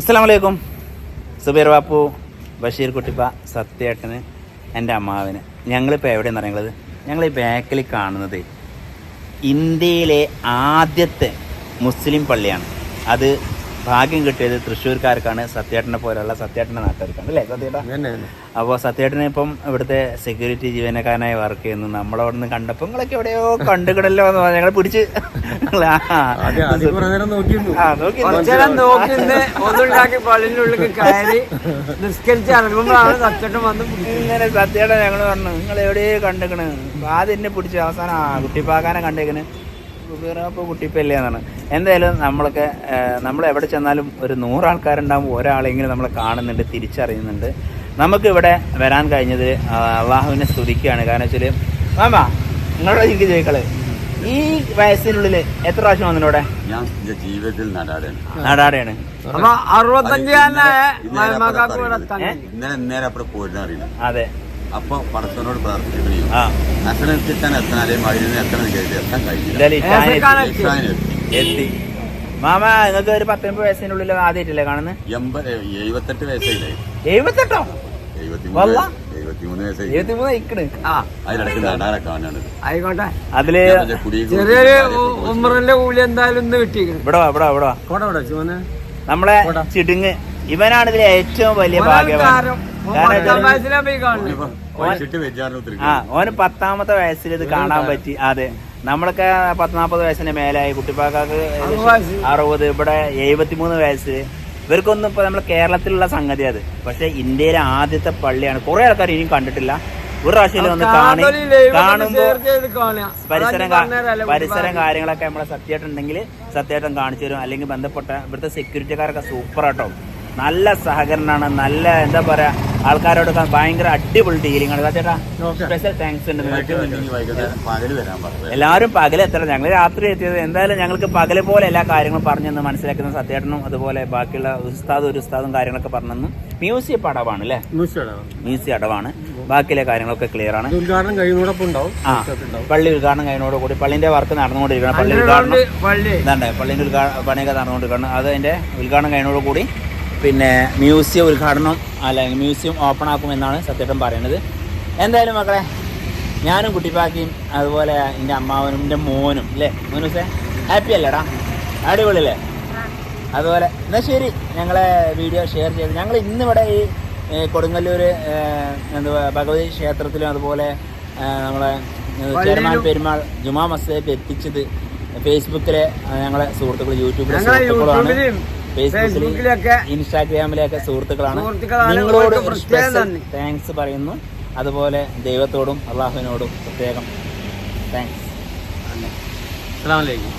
അസ്സാം വലൈക്കും സുബീർ ബാപ്പു ബഷീർ കുട്ടിപ്പ സത്യേട്ടന് എന്റെ അമ്മാവിന്. ഞങ്ങളിപ്പോൾ എവിടെയെന്ന് പറയുന്നത് ഞങ്ങൾ ഈ ബാക്കിൽ കാണുന്നത് ഇന്ത്യയിലെ ആദ്യത്തെ മുസ്ലിം പള്ളിയാണ്. അത് ഭാഗ്യം കിട്ടിയത് തൃശ്ശൂർക്കാർക്കാണ് സത്യേട്ടനെ പോലെയുള്ള സത്യേട്ടന്റെ നാട്ടുകാർക്കാണ്. അല്ലേ സത്യേട്ടാ? അപ്പോൾ സത്യേട്ടനെ ഇപ്പം ഇവിടുത്തെ സെക്യൂരിറ്റി ജീവനക്കാരനായി വർക്ക് ചെയ്യുന്നു. നമ്മളവിടെ നിന്ന് കണ്ടപ്പോൾ നിങ്ങളൊക്കെ എവിടെയോ കണ്ടുകിടല്ലോ എന്ന് പറഞ്ഞാൽ ഞങ്ങളെ പിടിച്ച്. ഇങ്ങനെ സത്യേട്ടൻ ഞങ്ങൾ പറഞ്ഞു നിങ്ങൾ എവിടെയോ കണ്ടിക്കണ് ആദ്യം എന്നെ പിടിച്ചു അവസാനം ആ കുട്ടിപ്പാക്കാനെ കണ്ടേക്കണ്. അപ്പോൾ കുട്ടിപ്പല്ലേ എന്നാണ്. എന്തായാലും നമ്മൾക്ക് നമ്മൾ എവിടെ ചെന്നാലും ഒരു നൂറ് ആൾക്കാരുണ്ടാകുമ്പോൾ ഒരാളെങ്കിലും നമ്മളെ കാണുന്നുണ്ട് തിരിച്ചറിയുന്നുണ്ട്. നമുക്കിവിടെ വരാൻ കഴിഞ്ഞത് അള്ളാഹുവിനെ സ്തുതിക്കുകയാണ് കാരണം വെച്ചാൽ മാമാ നിങ്ങളുടെ എനിക്ക് ചോദിക്കൾ. ഈ വയസ്സിനുള്ളിൽ എത്ര പ്രാവശ്യം വന്നിവിടെ ഞാൻ ജീവിതത്തിൽ നടാടാണ് നാടാടെയാണ് അപ്പൊ തന്നെ അറിയണം അതെ. അപ്പൊ അസനെത്തിത്താൻ എത്തണം എത്താൻ കഴിഞ്ഞില്ല എത്തി. എത്തി മാമ നിങ്ങൾക്ക് ഒരു പത്തൊമ്പത് വയസ്സിനുള്ളിൽ ആദ്യമായിട്ടല്ലേ കാണുന്നത് എൺപത് എഴുപത്തെട്ട് വയസ്സായില്ലേ എഴുപത്തെട്ടോ അതിൽ ചെറിയൊരു ഉമ്മറിന്റെ കൂലി എന്തായാലും ഇന്ന് ഇവിടെ ഇവിടെ നമ്മളെ ചിടുങ്ങ് ഇവനാണ് ഇതിലെ ഏറ്റവും വലിയ ഭാഗ്യവാൻ കാരണം ആ ഓന് പത്താമത്തെ വയസ്സിൽ ഇത് കാണാൻ പറ്റി. അതെ. നമ്മളൊക്കെ പത്ത് നാപ്പത് വയസ്സിന് മേലായി. കുട്ടിപ്പാക്കാക്ക് അറുപത് ഇവിടെ എഴുപത്തിമൂന്ന് വയസ്സ്. ഇവർക്കൊന്നും ഇപ്പൊ നമ്മുടെ കേരളത്തിലുള്ള സംഗതി അത്. പക്ഷെ ഇന്ത്യയിലെ ആദ്യത്തെ പള്ളിയാണ്. കുറെ ആൾക്കാർ ഇനിയും കണ്ടിട്ടില്ല. ഒരു പ്രാവശ്യം ഒന്ന് കാണി കാണുമ്പോ ഷെയർ ചെയ്ത് കാണുക. പരിസരം പരിസരം കാര്യങ്ങളൊക്കെ നമ്മളെ സത്യമായിട്ടുണ്ടെങ്കിൽ സത്യമായിട്ടും കാണിച്ചു തരും. അല്ലെങ്കിൽ ബന്ധപ്പെട്ട ഇവിടുത്തെ സെക്യൂരിറ്റിക്കാരൊക്കെ സൂപ്പർ ആട്ടോ. നല്ല സഹകരണമാണ്. നല്ല എന്താ പറയാ ആൾക്കാരോടൊക്കെ ഭയങ്കര അടിപൊളി ഡീലിംഗ് ആണ്. ചേട്ടാ സ്പെഷ്യൽ താങ്ക്സ് ഉണ്ട് നിങ്ങൾക്ക് എല്ലാവരും എത്തണം. ഞങ്ങൾ രാത്രി എത്തിയത് എന്തായാലും ഞങ്ങൾക്ക് പകൽ പോലെ എല്ലാ കാര്യങ്ങളും പറഞ്ഞെന്ന് മനസ്സിലാക്കുന്ന സത്യേട്ടനും അതുപോലെ ബാക്കിയുള്ള ഉസ്താദും ഒരു ഉസ്താദും കാര്യങ്ങളൊക്കെ പറഞ്ഞു മ്യൂസിയം അടവാണ് അല്ലേ? മ്യൂസിയം അടവാണ്. ബാക്കിയുള്ള കാര്യങ്ങളൊക്കെ ക്ലിയർ ആണ്. ഉദ്ഘാടനം കഴിയുന്നതോടൊപ്പം ഉണ്ടാവും. ആ പള്ളി ഉദ്ഘാടനം കഴിഞ്ഞോടുകൂടി പള്ളിന്റെ വർക്ക് നടന്നുകൊണ്ടിരിക്കണം പള്ളി ഉദ്ഘാടനം ഇതാണ്ട് പള്ളിന്റെ ഉദ്ഘാടനം പണിയൊക്കെ നടന്നുകൊണ്ടിരിക്കണം അത് അതിന്റെ ഉദ്ഘാടനം കഴിഞ്ഞോടുകൂടി പിന്നെ മ്യൂസിയം ഉദ്ഘാടനം അല്ലെങ്കിൽ മ്യൂസിയം ഓപ്പൺ ആക്കും എന്നാണ് സത്യേട്ടൻ പറയുന്നത്. എന്തായാലും മക്കളെ ഞാനും കുട്ടിപ്പാക്കിയും അതുപോലെ എന്റെ അമ്മാവനും എന്റെ മോനും അല്ലേ? മോനുസേ ഹാപ്പി അല്ലേടാ? അടിപൊളിയല്ലേ? അതുപോലെ എന്നാൽ ശരി ഞങ്ങളെ വീഡിയോ ഷെയർ ചെയ്ത് ഞങ്ങൾ ഇന്നിവിടെ ഈ കൊടുങ്ങല്ലൂർ എന്തുവാ ഭഗവതി ക്ഷേത്രത്തിലും അതുപോലെ നമ്മളെ ചേർമാൻ പെരുമാൾ ജുമാ മസ്ജിദിലേക്ക് എത്തിച്ചത് ഫേസ്ബുക്കിലെ ഞങ്ങളെ സുഹൃത്തുക്കൾ യൂട്യൂബിലെ സുഹൃത്തുക്കളാണ്. ഫേസ്ബുക്കിലൊക്കെ ഇൻസ്റ്റാഗ്രാമിലൊക്കെ സുഹൃത്തുക്കളാണ്. നിങ്ങളോട്. താങ്ക്സ് പറയുന്നു അതുപോലെ ദൈവത്തോടും അള്ളാഹുവിനോടും പ്രത്യേകം താങ്ക്സ് അസ്സാം അലൈക്കും